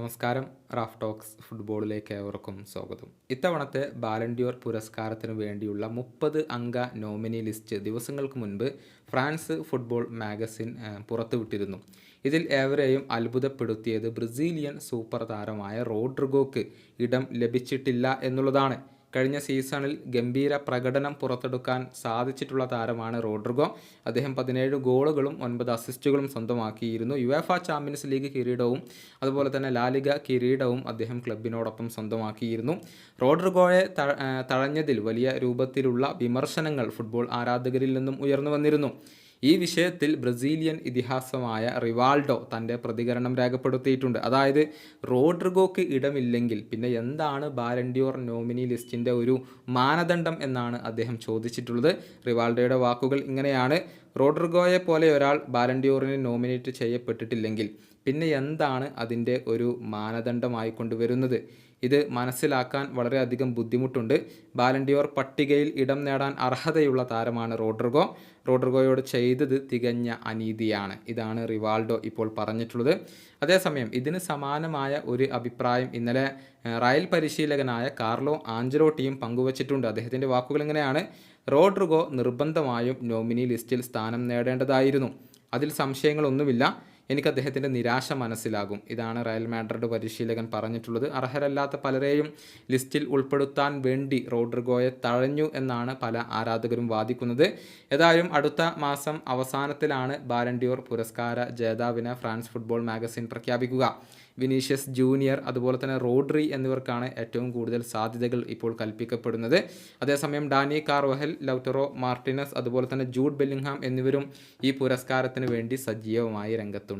നമസ്കാരം. Raf talks ഫുട്ബോളിലേക്ക് ഏവർക്കും സ്വാഗതം. ഇത്തവണത്തെ ബാലൻഡിയോർ പുരസ്കാരത്തിന് വേണ്ടിയുള്ള മുപ്പത് അംഗ നോമിനി ലിസ്റ്റ് ദിവസങ്ങൾക്ക് മുൻപ് ഫ്രാൻസ് ഫുട്ബോൾ മാഗസിൻ പുറത്തുവിട്ടിരുന്നു. ഇതിൽ ഏവരെയും അത്ഭുതപ്പെടുത്തിയത് ബ്രസീലിയൻ സൂപ്പർ താരമായ റോഡ്രിഗോക്ക് ഇടം ലഭിച്ചിട്ടില്ല എന്നുള്ളതാണ്. കഴിഞ്ഞ സീസണിൽ ഗംഭീര പ്രകടനം പുറത്തെടുക്കാൻ സാധിച്ചിട്ടുള്ള താരമാണ് റോഡ്രിഗോ. അദ്ദേഹം പതിനേഴ് ഗോളുകളും ഒൻപത് അസിസ്റ്റുകളും സ്വന്തമാക്കിയിരുന്നു. യുവേഫ ചാമ്പ്യൻസ് ലീഗ് കിരീടവും അതുപോലെ തന്നെ ലാലിഗ കിരീടവും അദ്ദേഹം ക്ലബിനോടൊപ്പം സ്വന്തമാക്കിയിരുന്നു. റോഡ്രിഗോയെ തഴഞ്ഞതിൽ വലിയ രൂപത്തിലുള്ള വിമർശനങ്ങൾ ഫുട്ബോൾ ആരാധകരിൽ നിന്നും ഉയർന്നു വന്നിരുന്നു. ഈ വിഷയത്തിൽ ബ്രസീലിയൻ ഇതിഹാസമായ റിവാൾഡോ തന്റെ പ്രതികരണം രേഖപ്പെടുത്തിയിട്ടുണ്ട്. അതായത് റോഡ്രിഗോക്ക് ഇടമില്ലെങ്കിൽ പിന്നെ എന്താണ് ബാലൻഡിയോർ നോമിനി ലിസ്റ്റിന്റെ ഒരു മാനദണ്ഡം എന്നാണ് അദ്ദേഹം ചോദിച്ചിട്ടുള്ളത്. റിവാൾഡോയുടെ വാക്കുകൾ ഇങ്ങനെയാണ്. റോഡ്രിഗോയെ പോലെ ഒരാൾ ബാലൻഡിയോറിന് നോമിനേറ്റ് ചെയ്യപ്പെട്ടിട്ടില്ലെങ്കിൽ പിന്നെ എന്താണ് അതിന്റെ ഒരു മാനദണ്ഡമായി കൊണ്ടുവരുന്നത്? ഇത് മനസ്സിലാക്കാൻ വളരെയധികം ബുദ്ധിമുട്ടുണ്ട്. ബാലൻഡിയോർ പട്ടികയിൽ ഇടം നേടാൻ അർഹതയുള്ള താരമാണ് റോഡ്രിഗോ. റോഡ്രിഗോയോട് ചെയ്തത് തികഞ്ഞ അനീതിയാണ്. ഇതാണ് റിവാൾഡോ ഇപ്പോൾ പറഞ്ഞിട്ടുള്ളത്. അതേസമയം ഇതിന് സമാനമായ ഒരു അഭിപ്രായം ഇന്നലെ റയൽ പരിശീലകനായ കാർലോ ആഞ്ചലോട്ടിയും പങ്കുവച്ചിട്ടുണ്ട്. അദ്ദേഹത്തിന്റെ വാക്കുകൾ ഇങ്ങനെയാണ്. റോഡ്രിഗോ നിർബന്ധമായും നോമിനി ലിസ്റ്റിൽ സ്ഥാനം നേടേണ്ടതായിരുന്നു. അതിൽ സംശയങ്ങളൊന്നുമില്ല. എനിക്ക് അദ്ദേഹത്തിന്റെ നിരാശ മനസ്സിലാകും. ഇതാണ് റയൽ മാഡ്രിഡ് പരിശീലകൻ പറഞ്ഞിട്ടുള്ളത്. അർഹരല്ലാത്ത പലരെയും ലിസ്റ്റിൽ ഉൾപ്പെടുത്താൻ വേണ്ടി റോഡ്രിഗോയെ തഴഞ്ഞു എന്നാണ് പല ആരാധകരും വാദിക്കുന്നത്. ഏതായാലും അടുത്ത മാസം അവസാനത്തിലാണ് ബാരൻഡിയോർ പുരസ്കാര ജേതാവിനെ ഫ്രാൻസ് ഫുട്ബോൾ മാഗസിൻ പ്രഖ്യാപിക്കുക. വിനീഷ്യസ് ജൂനിയർ അതുപോലെ തന്നെ റോഡ്രി എന്നിവർക്കാണ് ഏറ്റവും കൂടുതൽ സാധ്യതകൾ ഇപ്പോൾ കൽപ്പിക്കപ്പെടുന്നത്. അതേസമയം ഡാനി കാർവഹൽ ലൗട്ടറോ മാർട്ടിനസ് അതുപോലെ തന്നെ ജൂഡ് ബെല്ലിംഗ്ഹാം എന്നിവരും ഈ പുരസ്കാരത്തിന് വേണ്ടി സജീവമായി രംഗത്തുണ്ട്.